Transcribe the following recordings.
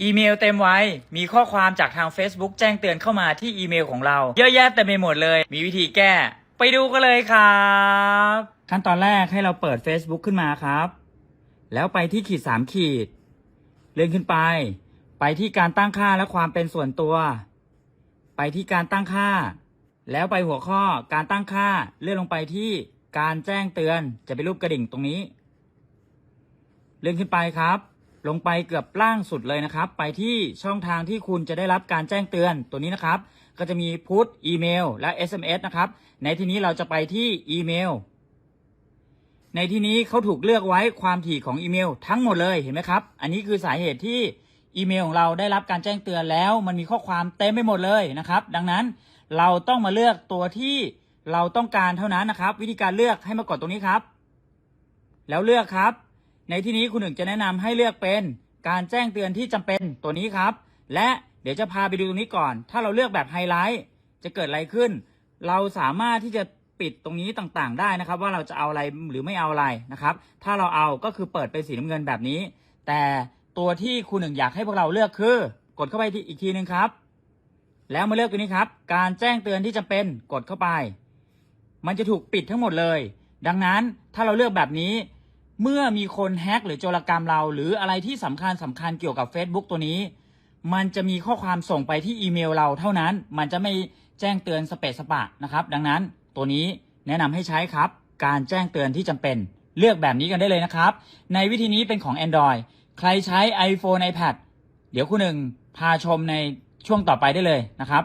อีเมลเต็มไว้ มีข้อความจากทาง Facebook แจ้งเตือนเข้ามาที่อีเมลของเรา เยอะแยะเต็มไปหมดเลย มีวิธีแก้ ไปดูกันเลยครับ ขั้นตอนแรกให้เราเปิด Facebook ขึ้นมาครับ แล้วไปที่ขีด 3 ขีด เลื่อนขึ้นไป ไปที่การตั้งค่าและความเป็นส่วนตัว ไปที่การตั้งค่า แล้วไปหัวข้อการตั้งค่า เลื่อนลงไปที่การแจ้งเตือน จะเป็นรูปกระดิ่งตรงนี้ เลื่อนขึ้นไปครับ ลงไปเกือบล่างสุดเลยนะครับ ไปที่ช่องทางที่คุณจะได้รับการแจ้งเตือนตัวนี้นะครับ ก็จะมีพุทอีเมล และ SMS นะครับ ในที่นี้เราจะไปที่อีเมล ในที่นี้เขาถูกเลือกไว้ความถี่ของอีเมล ทั้งหมดเลยเห็นไหมครับ อันนี้คือสาเหตุที่อีเมลของเราได้รับการแจ้งเตือนแล้ว มันมีข้อความเต็มไปหมดเลยนะครับ ดังนั้นเราต้องมาเลือกตัวที่เราต้องการเท่านั้นนะครับ วิธีการเลือกให้มากดตรงนี้ครับ แล้วเลือกครับ ในที่นี้คุณหนึ่งจะแนะนำให้เลือกเป็นการแจ้งเตือนที่จำเป็นตัวนี้ครับ และเดี๋ยวจะพาไปดูตรงนี้ก่อน ถ้าเราเลือกแบบไฮไลท์จะเกิดอะไรขึ้น เราสามารถที่จะปิดตรงนี้ต่างๆ ได้นะครับ ว่าเราจะเอาอะไรหรือไม่เอาอะไรนะครับ ถ้าเราเอาก็คือเปิดเป็นสีน้ำเงินแบบนี้ แต่ตัวที่คุณหนึ่งอยากให้พวกเราเลือกคือ กดเข้าไปที่อีกทีหนึ่งครับ แล้วมาเลือกตัวนี้ครับ การแจ้งเตือนที่จำเป็นกดเข้าไป มันจะถูกปิดทั้งหมดเลย ดังนั้นถ้าเราเลือกแบบนี้ เมื่อมีคนแฮกหรือโจรกรรมเรา หรืออะไรที่สำคัญสำคัญเกี่ยวกับ Facebook ตัวนี้ มันจะมีข้อความส่งไปที่อีเมลเราเท่านั้น มันจะไม่แจ้งเตือนสเปซสปะนะครับ ดังนั้นตัวนี้แนะนำให้ใช้ครับ การแจ้งเตือนที่จำเป็น เลือกแบบนี้กันได้เลยนะครับ ในวิธีนี้เป็นของ Android ใครใช้ iPhone iPad เดี๋ยวคุณหนึ่งพาชมในช่วงต่อไปได้เลยนะครับ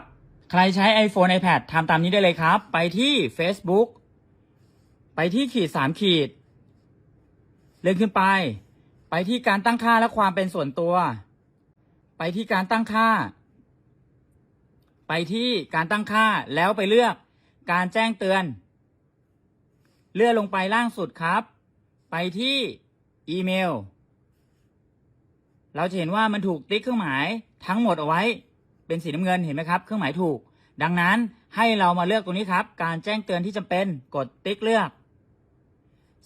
ใครใช้ iPhone iPad ทำตามนี้ได้เลยครับ ไปที่ Facebook ไปที่ขีด3ขีด เลื่อนขึ้นไป ไปที่การตั้งค่าและความเป็นส่วนตัว ไปที่การตั้งค่า ไปที่การตั้งค่าแล้วไปเลือกการแจ้งเตือน เลื่อนลงไปล่างสุดครับ ไปที่อีเมล เราจะเห็นว่ามันถูกติ๊กเครื่องหมายทั้งหมดเอาไว้เป็นสีน้ำเงินเห็นไหมครับ เครื่องหมายถูก ดังนั้นให้เรามาเลือกตรงนี้ครับ การแจ้งเตือนที่จำเป็นกดติ๊กเลือก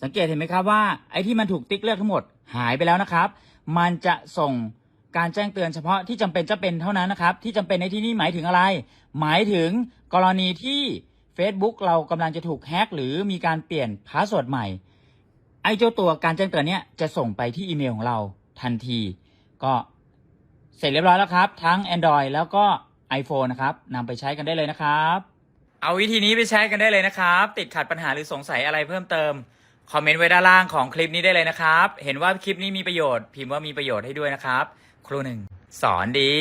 สังเกตเห็นไหมครับว่าไอ้ที่มันถูกติ๊กเลือกทั้งหมดหายไปแล้วนะครับ มันจะส่งการแจ้งเตือนเฉพาะที่จำเป็นจะเป็นเท่านั้นนะครับ ที่จำเป็นในที่นี้หมายถึงอะไร หมายถึงกรณีที่ Facebook เรากำลังจะถูกแฮ็กหรือมีการเปลี่ยนพาสเวิร์ดใหม่ไอ้เจ้าตัวการแจ้งเตือนเนี้ยจะส่งไปที่อีเมลของเราทันที ก็เสร็จเรียบร้อยแล้วครับ ทั้ง Android แล้วก็ iPhone นะครับนำไปใช้กันได้เลยนะครับ เอาวิธีนี้ไปใช้กันได้เลยนะครับ ติดขัดปัญหาหรือสงสัยอะไรเพิ่มเติม คอมเมนต์ไว้ด้านล่างของคลิปนี้ได้เลยนะครับ เห็นว่าคลิปนี้มีประโยชน์พิมพ์ว่ามีประโยชน์ให้ด้วยนะครับ ครูหนึ่งสอนดี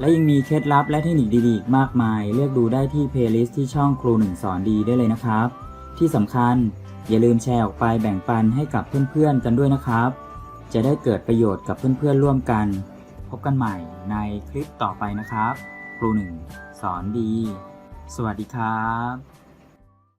และยังมีเคล็ดลับและเทคนิคดีๆอีกมากมาย เลือกดูได้ที่เพลย์ลิสต์ที่ช่องครูหนึ่งสอนดีได้เลยนะครับ ที่สำคัญอย่าลืมแชร์ออกไปแบ่งปันให้กับเพื่อนๆกันด้วยนะครับ จะได้เกิดประโยชน์กับเพื่อนๆร่วมกัน พบกันใหม่ในคลิปต่อไปนะครับ ครูหนึ่งสอนดี สวัสดีครับ